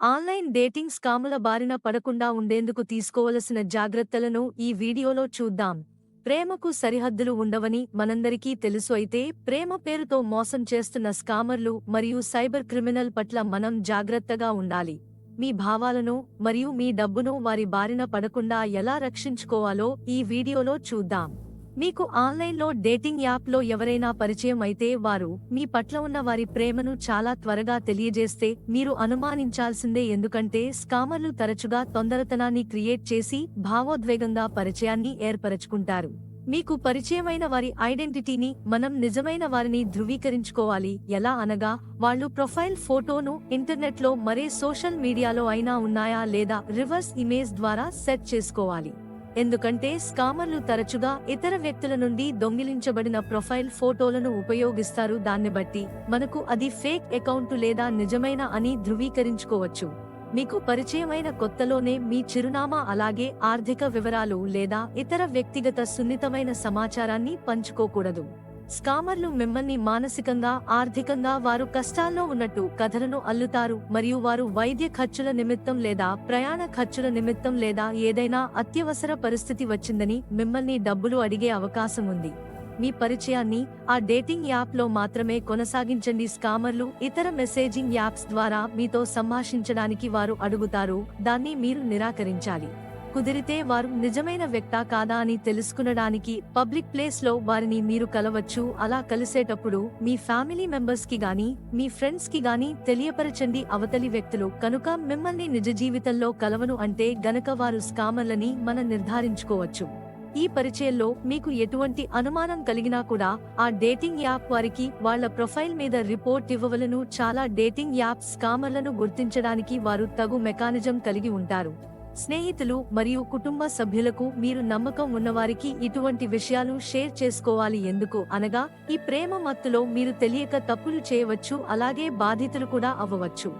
Online dating స్కాముల బారిన పడకుండా ఉండేందుకు తీసుకోవలసిన జాగ్రత్తలను ఈ వీడియోలో చూద్దాం. ప్రేమకు సరిహద్దులు ఉండవని మనందరికీ తెలుసు అయితే ప్రేమ పేరుతో మోసం చేస్తున్న స్కామర్లు మరియు సైబర్ క్రిమినల్ పట్ల మనం జాగ్రత్తగా ఉండాలి. మీ భావాలను మరియు మీ డబ్బును వారి బారిన పడకుండా ఎలా రక్షించుకోవాలో ఈ వీడియోలో చూద్దాం. మీకు ఆన్లైన్లో డేటింగ్ యాప్లో ఎవరైనా పరిచయం అయితే వారు మీ పట్ల ఉన్న వారి ప్రేమను చాలా త్వరగా తెలియజేస్తే మీరు అనుమానించాల్సిందే ఎందుకంటే స్కామర్లు తరచుగా తొందరతనాన్ని క్రియేట్ చేసి భావోద్వేగంగా పరిచయాన్ని ఏర్పరచుకుంటారు. మీకు పరిచయమైన వారి ఐడెంటిటీని మనం నిజమైన వారిని ధృవీకరించుకోవాలి. ఎలా అనగా వాళ్ళు ప్రొఫైల్ ఫోటోను ఇంటర్నెట్లో మరే సోషల్ మీడియాలో అయినా ఉన్నాయా లేదా రివర్స్ ఇమేజ్ ద్వారా సెట్ చేసుకోవాలి. ఎందుకంటే స్కామర్లు తరచుగా ఇతర వ్యక్తుల నుండి దొంగిలించబడిన ప్రొఫైల్ ఫోటోలను ఉపయోగిస్తారు. దాన్ని బట్టి మనకు అది ఫేక్ అకౌంట్ లేదా నిజమైన అని ధృవీకరించుకోవచ్చు. మీకు పరిచయమైన కొత్తలోనే మీ చిరునామా అలాగే ఆర్థిక వివరాలు లేదా ఇతర వ్యక్తిగత సున్నితమైన సమాచారాన్ని పంచుకోకూడదు. స్కామర్లు మిమ్మల్ని మానసికంగా ఆర్థికంగా వారు కష్టాల్లో ఉన్నట్టు కథలను అల్లుతారు మరియు వారు వైద్య ఖర్చుల నిమిత్తం లేదా ప్రయాణ ఖర్చుల నిమిత్తం లేదా ఏదైనా అత్యవసర పరిస్థితి వచ్చిందని మిమ్మల్ని డబ్బులు అడిగే అవకాశం ఉంది. మీ పరిచయాన్ని ఆ డేటింగ్ యాప్లో మాత్రమే కొనసాగించండి. స్కామర్లు ఇతర మెసేజింగ్ యాప్స్ ద్వారా మీతో సంభాషించడానికి వారు అడుగుతారు. దాన్ని మీరు నిరాకరించాలి. కుదిరితే వారు నిజమైన వ్యక్తా కాదా అని తెలుసుకునడానికి పబ్లిక్ ప్లేస్లో వారిని మీరు కలవచ్చు. అలా కలిసేటప్పుడు మీ ఫ్యామిలీ మెంబర్స్కి గాని మీ ఫ్రెండ్స్కి గాని తెలియపరచండి అవతలి వ్యక్తులు. కనుక మిమ్మల్ని నిజ జీవితంలో కలవను అంటే గనక వారు స్కామర్లని మనం నిర్ధారించుకోవచ్చు. ఈ పరిచయంలో మీకు ఎటువంటి అనుమానం కలిగినా కూడా ఆ డేటింగ్ యాప్ వారికి వాళ్ళ ప్రొఫైల్ మీద రిపోర్ట్ ఇవ్వవలను. చాలా డేటింగ్ యాప్ స్కామర్లను గుర్తించడానికి వారు తగు మెకానిజం కలిగి ఉంటారు. స్నేహితులు మరియు కుటుంబ సభ్యులకు మీరు నమ్మకం ఉన్నవారికి ఇటువంటి విషయాలు షేర్ చేసుకోవాలి ఎందుకు అనగా ఈ ప్రేమ మత్తులో మీరు తెలియక తప్పులు చేయవచ్చు అలాగే బాధితులు కూడా అవ్వవచ్చు.